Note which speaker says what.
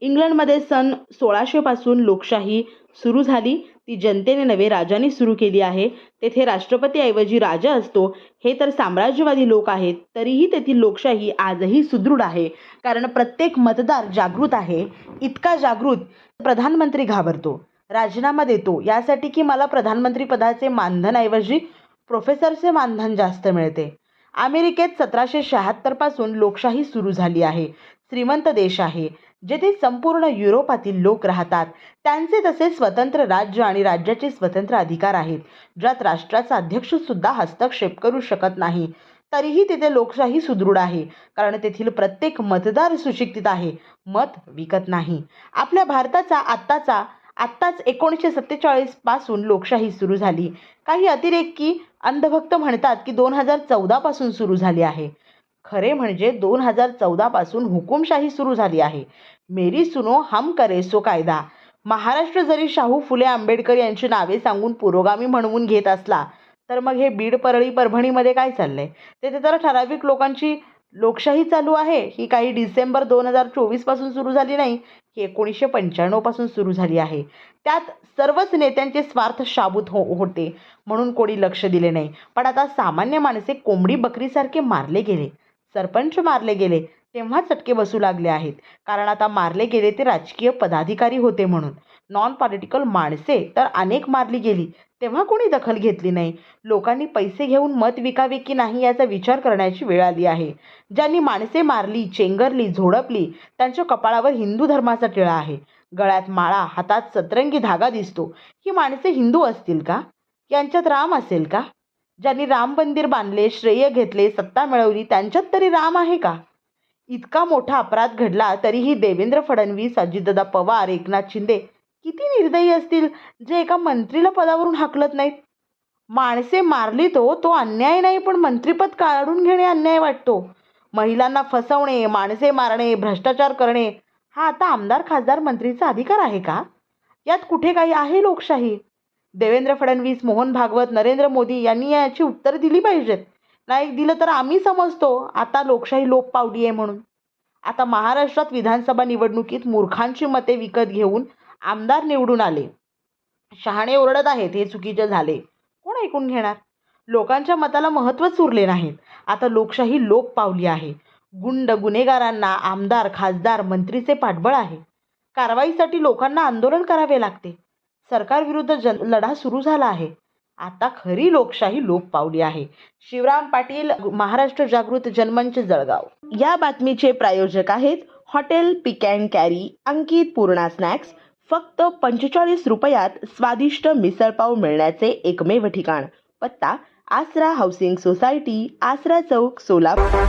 Speaker 1: इंग्लंडमध्ये सन सोळाशेपासून लोकशाही सुरू झाली. ती जनतेने नव्हे राजाने सुरू केली आहे. तेथे राष्ट्रपतीऐवजी राजा असतो. हे तर साम्राज्यवादी लोक आहेत. तरीही तेथील लोकशाही आजही सुदृढ आहे. कारण प्रत्येक मतदार जागृत आहे. इतका जागृत प्रधानमंत्री घाबरतो. राजीनामा देतो. यासाठी की मला प्रधानमंत्री पदाचे मानधनऐवजी प्रोफेसरचे मानधन जास्त मिळते. अमेरिकेत सतराशे शहात्तरपासून लोकशाही सुरू झाली आहे. श्रीमंत देश आहे. जेथे संपूर्ण युरोपातील लोक राहतात त्यांचे तसे स्वतंत्र राज्य आणि राज्याचे स्वतंत्र अधिकार आहेत. ज्यात राष्ट्राचा अध्यक्षसुद्धा हस्तक्षेप करू शकत नाही तरीही तिथे लोकशाही सुदृढ आहे कारण तेथील प्रत्येक मतदार सुशिक्षित आहे मत विकत नाही. आपल्या भारताचा आत्ताचा आत्ताच एकोणीसशे सत्तेचाळीसपासून लोकशाही सुरू झाली. काही अतिरेकी अंधभक्त म्हणतात की दोन हजार चौदापासून सुरू झाली आहे. खरे म्हणजे दोन हजार चौदापासून हुकुमशाही सुरू झाली आहे. मेरी सुनो हम करेसो कायदा. महाराष्ट्र जरी शाहू फुले आंबेडकर यांची नावे सांगून पुरोगामी म्हणवून घेत असला तर मग हे बीड परळी परभणीमध्ये काय चाललंय? तेथे तर ठराविक लोकांची लोकशाही चालू आहे. ही काही डिसेंबर दोन हजार चोवीसपासून सुरू झाली नाही ही एकोणीसशे पंच्याण्णवपासून सुरू झाली आहे. त्यात सर्वच नेत्यांचे स्वार्थ शाबूत हो होते म्हणून कोणी लक्ष दिले नाही. पण आता सामान्य माणसे कोंबडी बकरीसारखे मारले गेले. सरपंच मारले गेले तेव्हा चटके बसू लागले आहेत. कारण आता मारले गेले ते राजकीय पदाधिकारी होते म्हणून. नॉन पॉलिटिकल माणसे तर अनेक मारली गेली तेव्हा कोणी दखल घेतली नाही? लोकांनी पैसे घेऊन मत विकावे की नाही याचा विचार करण्याची वेळ आली आहे. ज्यांनी माणसे मारली चेंगरली झोडपली त्यांच्या कपाळावर हिंदू धर्माचा टिळा आहे. गळ्यात माळा हातात सतरंगी धागा दिसतो. ही माणसे हिंदू असतील का? यांच्यात राम असेल का? ज्यांनी राम मंदिर बांधले श्रेय घेतले सत्ता मिळवली त्यांच्यात तरी राम आहे का? इतका मोठा अपराध घडला तरीही देवेंद्र फडणवीस अजितदादा पवार एकनाथ शिंदे किती निर्दयी असतील जे एका मंत्रीला पदावरून हाकलत नाहीत? माणसे मारली तो तो अन्याय नाही पण मंत्रीपद काढून घेणे अन्याय वाटतो. महिलांना फसवणे माणसे मारणे भ्रष्टाचार करणे हा आता आमदार खासदार मंत्रीचा अधिकार आहे का? यात कुठे काही आहे लोकशाही? देवेंद्र फडणवीस मोहन भागवत नरेंद्र मोदी यांनी याची उत्तरं दिली पाहिजेत. नाही दिलं तर आम्ही समजतो. आता लोकशाही लोप पावली आहे म्हणून. आता महाराष्ट्रात विधानसभा निवडणुकीत मूर्खांची मते विकत घेऊन आमदार निवडून आले. शहाणे ओरडत आहेत हे चुकीचे झाले. कोण ऐकून घेणार? लोकांच्या मताला महत्त्वच उरले नाहीत. आता लोकशाही लोप पावली आहे. गुंड गुन्हेगारांना आमदार खासदार मंत्रीचे पाठबळ आहे. कारवाईसाठी लोकांना आंदोलन करावे लागते. सरकारविरुद्ध जन लढा सुरू झाला आहे. आता खरी लोकशाही लोप पावली आहे. शिवराम पाटील महाराष्ट्र जागृत जनमंच जळगाव. या बातमीचे प्रायोजक आहेत hotel pick and carry Ankit Purna snacks. फक्त पंचेचाळीस रुपयात स्वादिष्ट मिसळपाव मिळण्याचे एकमेव ठिकाण. पत्ता आसरा हाऊसिंग सोसायटी आसरा चौक सोलापूर.